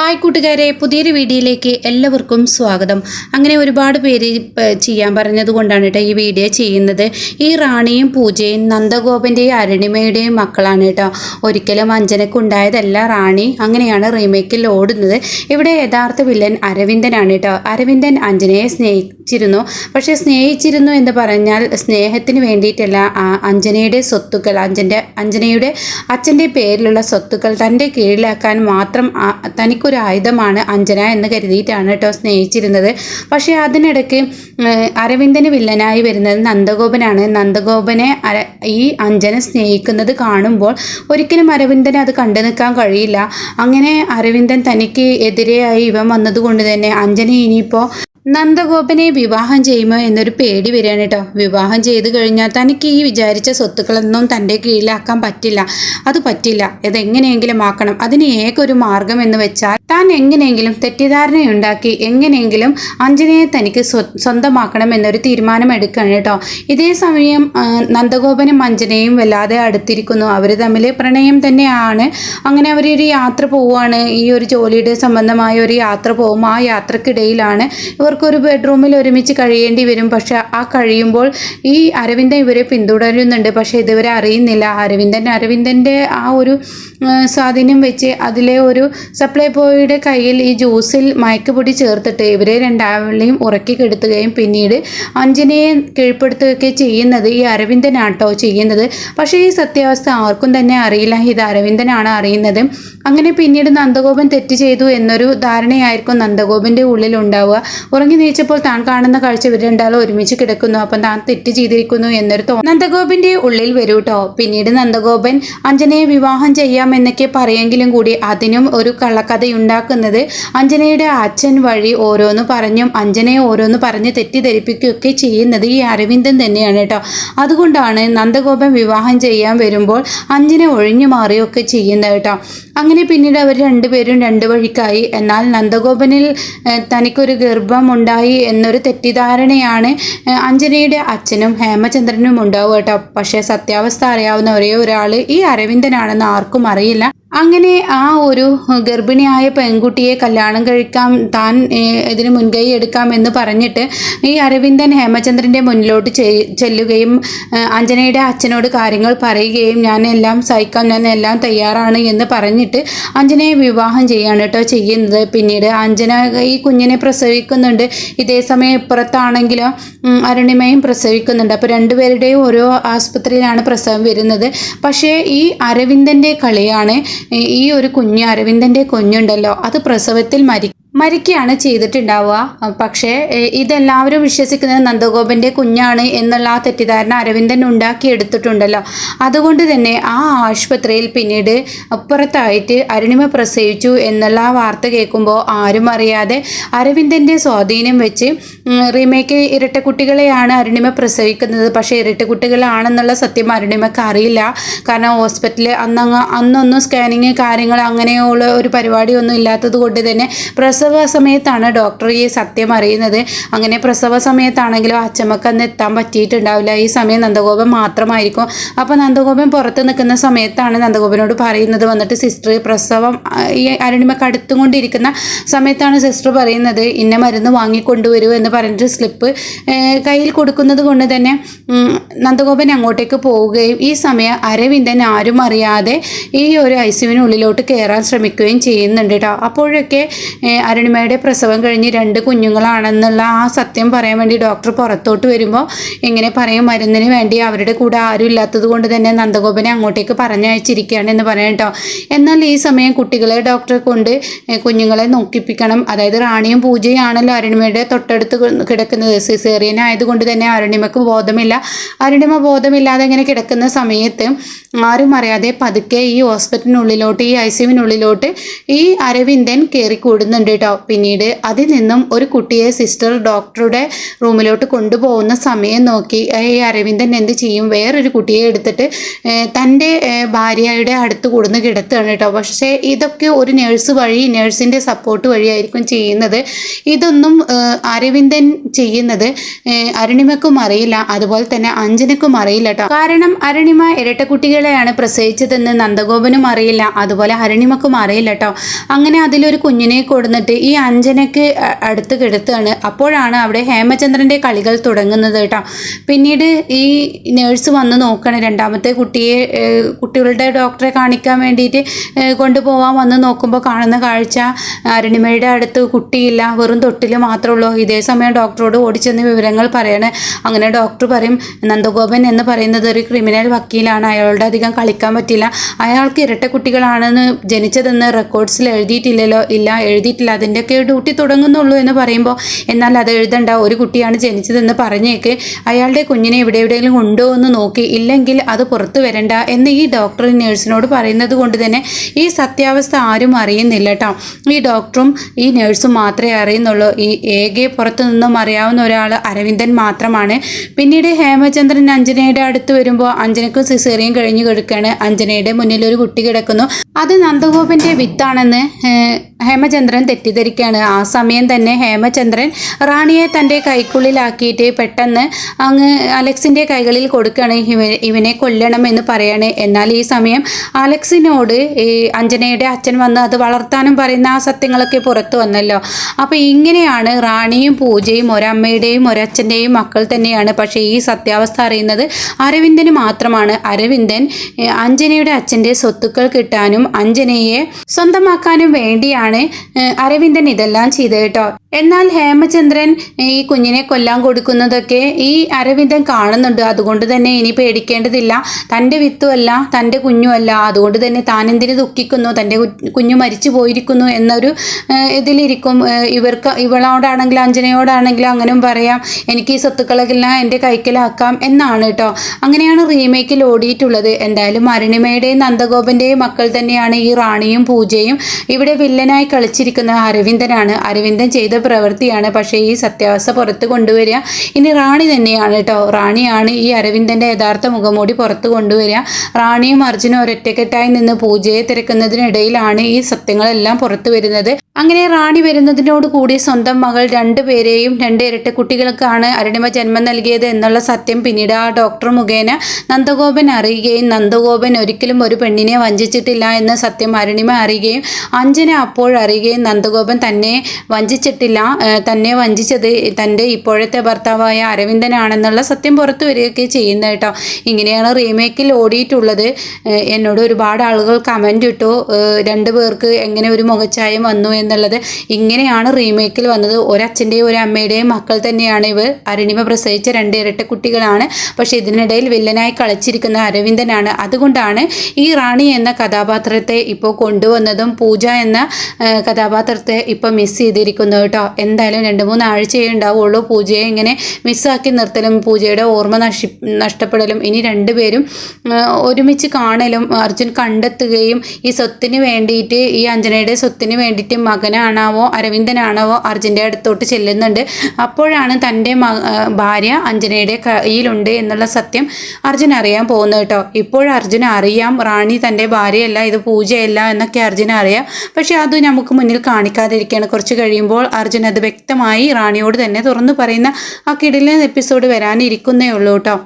Hi കൂട്ടുകാരെ പുതിയൊരു വീഡിയോയിലേക്ക് എല്ലാവർക്കും സ്വാഗതം. അങ്ങനെ ഒരുപാട് പേര് ചെയ്യാൻ പറഞ്ഞത് കൊണ്ടാണ് കേട്ടോ ഈ വീഡിയോ ചെയ്യുന്നത്. ഈ റാണിയും പൂജയും നന്ദഗോപന്റെയും അരുണിമയുടെയും മക്കളാണ് കേട്ടോ ഒരിക്കലും ഉണ്ടായതല്ല റാണി. അങ്ങനെയാണ് റീമേക്കിൽ ഓടുന്നത്. ഇവിടെ യഥാർത്ഥ വില്ലൻ അരവിന്ദനാണ് കേട്ടോ അരവിന്ദൻ അഞ്ജനയെ സ്നേഹിച്ചിരുന്നു. പക്ഷേ സ്നേഹിച്ചിരുന്നു എന്ന് പറഞ്ഞാൽ സ്നേഹത്തിന് വേണ്ടിയിട്ടല്ല അഞ്ജനയുടെ സ്വത്തുക്കൾ അഞ്ജന്റെ അഞ്ജനയുടെ അച്ഛന്റെ പേരിലുള്ള സ്വത്തുക്കൾ തന്റെ കീഴിലാക്കാൻ മാത്രം ആ- തനിക്കൊരു ആയുധമാണ് അഞ്ജന എന്ന് കരുതിയിട്ടാണ് കേട്ടോ സ്നേഹിച്ചിരുന്നത്. പക്ഷേ അതിനിടയ്ക്ക് അരവിന്ദന് വില്ലനായി വരുന്നത് നന്ദഗോപനാണ്. നന്ദഗോപനെ അര ഈ അഞ്ജന സ്നേഹിക്കുന്നത് കാണുമ്പോൾ ഒരിക്കലും അരവിന്ദന് അത് കണ്ടു നിൽക്കാൻ കഴിയില്ല. അങ്ങനെ അരവിന്ദൻ തനിക്ക് എതിരെയായി ഇവൻ വന്നതുകൊണ്ട് തന്നെ അഞ്ജന ഇനിയിപ്പോൾ നന്ദഗോപനെ വിവാഹം ചെയ്യുമോ എന്നൊരു പേടി വരികയാണ് കേട്ടോ. വിവാഹം ചെയ്ത് കഴിഞ്ഞാൽ തനിക്ക് ഈ വിചാരിച്ച സ്വത്തുക്കളൊന്നും തന്റെ കീഴിലാക്കാൻ പറ്റില്ല. അത് പറ്റില്ല. ഇതെങ്ങനെയെങ്കിലും ആക്കണം. അതിന് ഏകൊരു മാർഗം എന്ന് വെച്ചാൽ താൻ എങ്ങനെയെങ്കിലും തെറ്റിദ്ധാരണയുണ്ടാക്കി എങ്ങനെയെങ്കിലും അഞ്ജനയെ തനിക്ക് സ്വ സ്വന്തമാക്കണം എന്നൊരു തീരുമാനം എടുക്കുകയാണ് കേട്ടോ. ഇതേ സമയം നന്ദഗോപനും അഞ്ജനയും വല്ലാതെ അടുത്തിരിക്കുന്നു. അവർ തമ്മിൽ പ്രണയം തന്നെയാണ്. അങ്ങനെ അവരൊരു യാത്ര പോവുകയാണ്. ഈ ഒരു ജോലിയുടെ സംബന്ധമായ ഒരു യാത്ര പോകും. ആ യാത്രക്കിടയിലാണ് ഇവർക്കൊരു ബെഡ്റൂമിൽ ഒരുമിച്ച് കഴിയേണ്ടി വരും. പക്ഷെ ആ കഴിയുമ്പോൾ ഈ അരവിന്ദൻ ഇവരെ പിന്തുടരുന്നുണ്ട്. പക്ഷെ ഇതുവരെ അറിയുന്നില്ല. അരവിന്ദൻ അരവിന്ദന്റെ ആ ഒരു സ്വാധീനം വെച്ച് അതിലെ ഒരു സപ്ലൈ ബോയുടെ കയ്യിൽ ഈ ജ്യൂസിൽ മയക്കുപൊടി ചേർത്തിട്ട് ഇവരെ രണ്ടാളെയും ഉറക്കി കെടുത്തുകയും പിന്നീട് അഞ്ജനയെ കീഴ്പ്പെടുത്തുകയൊക്കെ ചെയ്യുന്നത് ഈ അരവിന്ദനാട്ടോ ചെയ്യുന്നത്. പക്ഷേ ഈ സത്യാവസ്ഥ ആർക്കും തന്നെ അറിയില്ല. ഇത് അരവിന്ദനാണ് അറിയുന്നത്. അങ്ങനെ പിന്നീട് നന്ദഗോപൻ തെറ്റ് ചെയ്തു എന്നൊരു ധാരണയായിരിക്കും നന്ദഗോപന്റെ ഉള്ളിൽ ഉണ്ടാവുക ഉറങ്ങി നീച്ചപ്പോൾ താൻ കാണുന്ന കാഴ്ച ഇവർ രണ്ടാളും ഒരുമിച്ച് കിടക്കുന്നു. അപ്പം താൻ തെറ്റ് ചെയ്തിരിക്കുന്നു എന്നൊരു തോ നന്ദഗോപിന്റെ ഉള്ളിൽ വരൂ കേട്ടോ പിന്നീട് നന്ദഗോപൻ അഞ്ജനയെ വിവാഹം ചെയ്യാമെന്നൊക്കെ പറയെങ്കിലും കൂടി അതിനും ഒരു കള്ളക്കഥയുണ്ടാക്കുന്നത് അഞ്ജനയുടെ അച്ഛൻ വഴി ഓരോന്ന് പറഞ്ഞും അഞ്ജനയെ ഓരോന്ന് പറഞ്ഞ് തെറ്റിദ്ധരിപ്പിക്കുകയൊക്കെ ചെയ്യുന്നത് ഈ അരവിന്ദൻ തന്നെയാണ് കേട്ടോ അതുകൊണ്ടാണ് നന്ദഗോപൻ വിവാഹം ചെയ്യാൻ വരുമ്പോൾ അഞ്ജന ഒഴിഞ്ഞു മാറുകയൊക്കെ ചെയ്യുന്നത് കേട്ടോ അങ്ങനെ പിന്നീട് അവർ രണ്ടുപേരും രണ്ടു വഴിക്കായി. എന്നാൽ നന്ദഗോപനിൽ തനിക്കൊരു തനിക്കൊരു ഗർഭമുണ്ടായി എന്നൊരു തെറ്റിദ്ധാരണയാണ് അഞ്ജനയുടെ അച്ഛനും ഹേമചന്ദ്രനും ഉണ്ടാവുക കേട്ടോ. പക്ഷേ സത്യാവസ്ഥ അറിയാവുന്ന ഒരേ ഒരാൾ ഈ അരവിന്ദനാണെന്ന് ആർക്കും അറിയില്ല. അങ്ങനെ ആ ഒരു ഗർഭിണിയായ പെൺകുട്ടിയെ കല്യാണം കഴിക്കാം താൻ ഇതിന് മുൻകൈ എടുക്കാം എന്ന് പറഞ്ഞിട്ട് ഈ അരവിന്ദൻ ഹേമചന്ദ്രന്റെ മുന്നിലോട്ട് ചെല്ലുകയും അഞ്ജനയുടെ അച്ഛനോട് കാര്യങ്ങൾ പറയുകയും ഞാൻ എല്ലാം സഹിക്കാം ഞാൻ എല്ലാം തയ്യാറാണ് എന്ന് പറഞ്ഞിട്ട് അഞ്ജനയെ വിവാഹം ചെയ്യാണ് കേട്ടോ ചെയ്യുന്നത്. പിന്നീട് അഞ്ജന ഈ കുഞ്ഞിനെ പ്രസവിക്കുന്നുണ്ട്. ഇതേ സമയം ഇപ്പുറത്താണെങ്കിലോ അരുണിമയും പ്രസവിക്കുന്നുണ്ട്. അപ്പോൾ രണ്ടുപേരുടെയും ഓരോ ആസ്പത്രിയിലാണ് പ്രസവം വരുന്നത്. പക്ഷേ ഈ അരവിന്ദന്റെ കളിയാണ് ഈ- ഒരു കുഞ്ഞ് അരവിന്ദന്റെ കുഞ്ഞുണ്ടല്ലോ അത് പ്രസവത്തിൽ മരി മരിക്കുകയാണ് ചെയ്തിട്ടുണ്ടാവുക. പക്ഷേ ഇതെല്ലാവരും വിശ്വസിക്കുന്നത് നന്ദഗോപന്റെ കുഞ്ഞാണ് എന്നുള്ള ആ തെറ്റിദ്ധാരണ അരവിന്ദൻ ഉണ്ടാക്കിയെടുത്തിട്ടുണ്ടല്ലോ. അതുകൊണ്ട് തന്നെ ആ ആശുപത്രിയിൽ പിന്നീട് അപ്പുറത്തായിട്ട് അരുണിമ പ്രസവിച്ചു എന്നുള്ള വാർത്ത കേൾക്കുമ്പോൾ ആരും അറിയാതെ അരവിന്ദന്റെ സ്വാധീനം വെച്ച് റീമേക്ക് ഇരട്ടക്കുട്ടികളെയാണ് അരുണിമ പ്രസവിക്കുന്നത്. പക്ഷേ ഇരട്ടക്കുട്ടികളാണെന്നുള്ള സത്യം അരുണിമക്ക് അറിയില്ല. കാരണം ഹോസ്പിറ്റലിൽ അന്നങ്ങ് അന്നൊന്നും സ്കാനിങ് കാര്യങ്ങൾ അങ്ങനെയുള്ള ഒരു പരിപാടിയൊന്നും ഇല്ലാത്തത് കൊണ്ട് തന്നെ പ്രസവ സമയത്താണ് ഡോക്ടർ ഈ സത്യം അറിയുന്നത്. അങ്ങനെ പ്രസവ സമയത്താണെങ്കിലും അച്ചമ്മക്ക് അന്ന് എത്താൻ പറ്റിയിട്ടുണ്ടാവില്ല. ഈ സമയം നന്ദഗോപൻ മാത്രമായിരിക്കും. അപ്പോൾ നന്ദഗോപൻ പുറത്ത് നിൽക്കുന്ന സമയത്താണ് നന്ദഗോപനോട് പറയുന്നത്. വന്നിട്ട് സിസ്റ്റർ പ്രസവം ഈ അരുണിമക്ക് അടുത്തുകൊണ്ടിരിക്കുന്ന സമയത്താണ് സിസ്റ്റർ പറയുന്നത് ഇന്ന മരുന്ന് വാങ്ങിക്കൊണ്ടുവരൂ എന്ന് പറഞ്ഞിട്ട് സ്ലിപ്പ് കയ്യിൽ കൊടുക്കുന്നത് കൊണ്ട് തന്നെ നന്ദഗോപൻ അങ്ങോട്ടേക്ക് പോവുകയും ഈ സമയം അരവിന്ദൻ ആരും അറിയാതെ ഈ ഒരു ഐസിയുവിനുള്ളിലോട്ട് കയറാൻ ശ്രമിക്കുകയും ചെയ്യുന്നുണ്ട് കേട്ടോ. അപ്പോഴൊക്കെ അരുണിമയുടെ പ്രസവം കഴിഞ്ഞ് രണ്ട് കുഞ്ഞുങ്ങളാണെന്നുള്ള ആ സത്യം പറയാൻ വേണ്ടി ഡോക്ടർ പുറത്തോട്ട് വരുമ്പോൾ ഇങ്ങനെ പറയും മരുന്നിന് വേണ്ടി അവരുടെ കൂടെ ആരും ഇല്ലാത്തത് കൊണ്ട് തന്നെ നന്ദഗോപനെ അങ്ങോട്ടേക്ക് പറഞ്ഞയച്ചിരിക്കുകയാണ് എന്ന് പറയാം കേട്ടോ. എന്നാൽ ഈ സമയം കുട്ടികളെ ഡോക്ടറെ കൊണ്ട് കുഞ്ഞുങ്ങളെ നോക്കിപ്പിക്കണം. അതായത് റാണിയും പൂജയാണല്ലോ അരുണിമയുടെ തൊട്ടടുത്ത് കിടക്കുന്നത്. സിസേറിയൻ ആയതുകൊണ്ട് തന്നെ അരുണിമക്ക് ബോധമില്ല. അരുണിമ ബോധമില്ലാതെ ഇങ്ങനെ കിടക്കുന്ന സമയത്ത് ആരും അറിയാതെ പതുക്കെ ഈ ഹോസ്പിറ്റലിനുള്ളിലോട്ട് ഈ ഐ സിയുവിനുള്ളിലോട്ട് ഈ അരവിന്ദൻ കയറി കൂടുന്നുണ്ട് കേട്ടോ പിന്നീട് അതിൽ നിന്നും ഒരു കുട്ടിയെ സിസ്റ്റർ ഡോക്ടറുടെ റൂമിലോട്ട് കൊണ്ടുപോകുന്ന സമയം നോക്കി ഈ അരവിന്ദൻ എന്ത് ചെയ്യും? വേറൊരു കുട്ടിയെ എടുത്തിട്ട് തന്റെ ഭാര്യയുടെ അടുത്ത് കൊടുന്ന് കിടത്തുകയാണ് കേട്ടോ. പക്ഷേ ഇതൊക്കെ ഒരു നേഴ്സ് വഴി നേഴ്സിന്റെ സപ്പോർട്ട് വഴിയായിരിക്കും ചെയ്യുന്നത്. ഇതൊന്നും അരവിന്ദൻ ചെയ്യുന്നത് അരുണിമയ്ക്കും അറിയില്ല. അതുപോലെ തന്നെ അഞ്ജനക്കും അറിയില്ല കേട്ടോ. കാരണം അരുണിമ ഇരട്ടക്കുട്ടികളെയാണ് പ്രസവിച്ചതെന്ന് നന്ദഗോപനും അറിയില്ല. അതുപോലെ അരുണിമക്കും അറിയില്ല കേട്ടോ. അങ്ങനെ അതിലൊരു കുഞ്ഞിനെ കൊടുന്നിട്ട് ഈ അഞ്ജനയ്ക്ക് അടുത്ത് കിടത്തുകയാണ് അപ്പോഴാണ് അവിടെ ഹേമചന്ദ്രന്റെ കളികൾ തുടങ്ങുന്നത് കേട്ടോ. പിന്നീട് ഈ നേഴ്സ് വന്ന് നോക്കണം. രണ്ടാമത്തെ കുട്ടിയെ കുട്ടികളുടെ ഡോക്ടറെ കാണിക്കാൻ വേണ്ടിയിട്ട് കൊണ്ടുപോകാൻ വന്ന് നോക്കുമ്പോൾ കാണുന്ന കാഴ്ച അരുണിമയുടെ അടുത്ത് കുട്ടിയില്ല വെറും തൊട്ടിൽ മാത്രമേ ഉള്ളൂ. ഇതേ സമയം ഡോക്ടറോട് ഓടിച്ചെന്ന് വിവരങ്ങൾ പറയാണ്. അങ്ങനെ ഡോക്ടർ പറയും നന്ദഗോപൻ എന്ന് പറയുന്നത് ഒരു ക്രിമിനൽ വക്കീലാണ്. അയാളുടെ അധികം കളിക്കാൻ പറ്റില്ല. അയാൾക്ക് ഇരട്ട കുട്ടികളാണെന്ന് ജനിച്ചതെന്ന് റെക്കോർഡ്സിൽ എഴുതിയിട്ടില്ലല്ലോ ഇല്ല എഴുതിയിട്ടില്ല അതിന്റെയൊക്കെ ഡ്യൂട്ടി തുടങ്ങുന്നുള്ളൂ എന്ന് പറയുമ്പോൾ എന്നാൽ അത് എഴുതണ്ട ഒരു കുട്ടിയാണ് ജനിച്ചതെന്ന് പറഞ്ഞേക്ക് അയാളുടെ കുഞ്ഞിനെ ഇവിടെ എവിടെയെങ്കിലും ഉണ്ടോ എന്ന് നോക്കി ഇല്ലെങ്കിൽ അത് പുറത്തു വരണ്ട എന്ന് ഈ ഡോക്ടർ നേഴ്സിനോട് പറയുന്നത് കൊണ്ട് തന്നെ ഈ സത്യാവസ്ഥ ആരും അറിയുന്നില്ല കേട്ടോ ഈ ഡോക്ടറും ഈ നേഴ്സും മാത്രമേ അറിയുന്നുള്ളൂ. ഈ ഏകെ പുറത്തു നിന്നും അറിയാവുന്ന ഒരാൾ അരവിന്ദൻ മാത്രമാണ്. പിന്നീട് ഹേമചന്ദ്രൻ അഞ്ജനയുടെ അടുത്ത് വരുമ്പോൾ അഞ്ജനക്കും സിസേറിയൻ കഴിഞ്ഞു കിടക്കുകയാണ് അഞ്ജനയുടെ മുന്നിൽ ഒരു കുട്ടി കിടക്കുന്നു. അത് നന്ദഗോപന്റെ വിത്താണെന്ന് ഹേമചന്ദ്രൻ തെറ്റിദ്ധരിക്കുകയാണ് ആ സമയം തന്നെ ഹേമചന്ദ്രൻ റാണിയെ തന്റെ കൈക്കുള്ളിലാക്കിയിട്ട് പെട്ടെന്ന് അങ്ങ് അലക്സിന്റെ കൈകളിൽ കൊടുക്കുകയാണ്. ഇവ ഇവനെ കൊല്ലണം എന്ന് പറയാണ്. എന്നാൽ ഈ സമയം അലക്സിനോട് ഈ അഞ്ജനയുടെ അച്ഛൻ വന്ന് അത് വളർത്താനും പറയുന്ന ആ സത്യങ്ങളൊക്കെ പുറത്തു വന്നല്ലോ. അപ്പോൾ ഇങ്ങനെയാണ് റാണിയും പൂജയും ഒരമ്മയുടെയും ഒരച്ഛന്റെയും മക്കൾ തന്നെയാണ്. പക്ഷേ ഈ സത്യാവസ്ഥ അറിയുന്നത് അരവിന്ദന് മാത്രമാണ്. അരവിന്ദൻ അഞ്ജനയുടെ അച്ഛന്റെ സ്വത്തുക്കൾ കിട്ടാനും അഞ്ജനയെ സ്വന്തമാക്കാനും വേണ്ടിയാണ് അരവിന്ദൻ ഇതെല്ലാം ചെയ്തത് കേട്ടോ. എന്നാൽ ഹേമചന്ദ്രൻ ഈ കുഞ്ഞിനെ കൊല്ലാൻ കൊടുക്കുന്നതൊക്കെ ഈ അരവിന്ദൻ കാണുന്നുണ്ട്. അതുകൊണ്ട് തന്നെ ഇനി പേടിക്കേണ്ടതില്ല. തന്റെ വിത്തുമല്ല തന്റെ കുഞ്ഞുമല്ല. അതുകൊണ്ട് തന്നെ താൻ എന്തിനു ദുഃഖിക്കുന്നു? തന്റെ കുഞ്ഞു മരിച്ചു പോയിരിക്കുന്നു എന്നൊരു ഇതിലിരിക്കും. ഇവർക്ക് ഇവളോടാണെങ്കിലും അഞ്ജനയോടാണെങ്കിലും അങ്ങനെ പറയാം എനിക്ക് ഈ സ്വത്തുക്കളെല്ലാം എന്റെ കൈക്കലാക്കാം എന്നാണ് കേട്ടോ. അങ്ങനെയാണ് റീമേക്കിൽ ഓടിയിട്ടുള്ളത്. എന്തായാലും അരുണിമയുടെയും നന്ദഗോപന്റെയും മക്കൾ തന്നെയാണ് ഈ റാണിയും പൂജയും ഇവിടെ വില്ലനായി കളിച്ചിരിക്കുന്ന അരവിന്ദനാണ്. അരവിന്ദൻ ചെയ്ത പ്രവൃത്തിയാണ്. പക്ഷേ ഈ സത്യാവസ്ഥ പുറത്ത് കൊണ്ടുവരിക ഇനി റാണി തന്നെയാണ് കേട്ടോ. റാണിയാണ് ഈ അരവിന്ദന്റെ യഥാർത്ഥ മുഖംമൂടി പുറത്ത് കൊണ്ടുവരിക. റാണിയും അർജുനും ഒരൊറ്റക്കെട്ടായി നിന്ന് പൂജയെ തിരക്കുന്നതിനിടയിലാണ് ഈ സത്യങ്ങളെല്ലാം പുറത്തു വരുന്നത്. അങ്ങനെ റാണി വരുന്നതിനോട് കൂടി സ്വന്തം മകൾ രണ്ടുപേരെയും രണ്ട് കുട്ടികൾക്കാണ് അരുണിമ ജന്മം നൽകിയത് എന്നുള്ള സത്യം പിന്നീട് ആ ഡോക്ടർ മുഖേന നന്ദഗോപൻ അറിയുകയും നന്ദഗോപൻ ഒരിക്കലും ഒരു പെണ്ണിനെ വഞ്ചിച്ചിട്ടില്ല എന്ന സത്യം അരുണിമ അറിയുകയും അഞ്ജന അപ്പോൾ അറിയുകയും നന്ദഗോപൻ തന്നെ വഞ്ചിച്ചിട്ടില്ല തന്നെ വഞ്ചിച്ചത് തന്റെ ഇപ്പോഴത്തെ ഭർത്താവായ അരവിന്ദനാണെന്നുള്ള സത്യം പുറത്തു വരികയൊക്കെ ചെയ്യുന്നത് കേട്ടോ. ഇങ്ങനെയാണ് റീമേക്കിൽ ഓടിയിട്ടുള്ളത്. എന്നോട് ഒരുപാട് ആളുകൾ കമന്റ് ഇട്ടു. രണ്ടു പേർക്ക് എങ്ങനെ ഒരു മുഖച്ചായം വന്നു എന്നുള്ളത്. ഇങ്ങനെയാണ് റീമേക്കിൽ വന്നത്. ഒരച്ഛന്റെയും ഒരു അമ്മയുടെയും മക്കൾ തന്നെയാണ് ഇവർ. അരുണിമ പ്രസവിച്ച രണ്ട് ഇരട്ട കുട്ടികളാണ്. പക്ഷെ ഇതിനിടയിൽ വില്ലനായി കളിച്ചിരിക്കുന്ന അരവിന്ദനാണ്. അതുകൊണ്ടാണ് ഈ റാണി എന്ന കഥാപാത്രത്തെ ഇപ്പോൾ കൊണ്ടുവന്നതും പൂജ എന്ന കഥാപാത്രത്തെ ഇപ്പോൾ മിസ് ചെയ്തിരിക്കുന്നു കേട്ടോ. എന്തായാലും രണ്ട് മൂന്ന് ആഴ്ചയേ ഉണ്ടാവുള്ളൂ. പൂജയെ ഇങ്ങനെ മിസ്സാക്കി നിർത്തലും പൂജയുടെ ഓർമ്മ നശി നഷ്ടപ്പെടലും ഇനി രണ്ടുപേരും ഒരുമിച്ച് കാണലും അർജുൻ കണ്ടെത്തുകയും ഈ സ്വത്തിന് വേണ്ടിയിട്ട് ഈ അഞ്ജനയുടെ സ്വത്തിന് വേണ്ടിയിട്ട് മകനാണാവോ അരവിന്ദനാണാവോ അർജുന്റെ അടുത്തോട്ട് ചെല്ലുന്നുണ്ട്. അപ്പോഴാണ് തന്റെ ഭാര്യ അഞ്ജനയുടെ കയ്യിലുണ്ട് എന്നുള്ള സത്യം അർജുൻ അറിയാൻ പോകുന്നത് കേട്ടോ. ഇപ്പോൾ അർജുൻ അറിയാം റാണി തന്റെ ഭാര്യയല്ല ഇത് പൂജയല്ല എന്നൊക്കെ അർജുൻ അറിയാം. പക്ഷെ അത് നമുക്ക് മുന്നിൽ കാണിക്കാതിരിക്കുകയാണ് കുറച്ച് കഴിയുമ്പോൾ അർജുൻ അത് വ്യക്തമായി റാണിയോട് തന്നെ തുറന്നു പറയുന്ന ആ കിടിലൻ എപ്പിസോഡ് വരാനിരിക്കുന്നേ ഉള്ളൂ കേട്ടോ.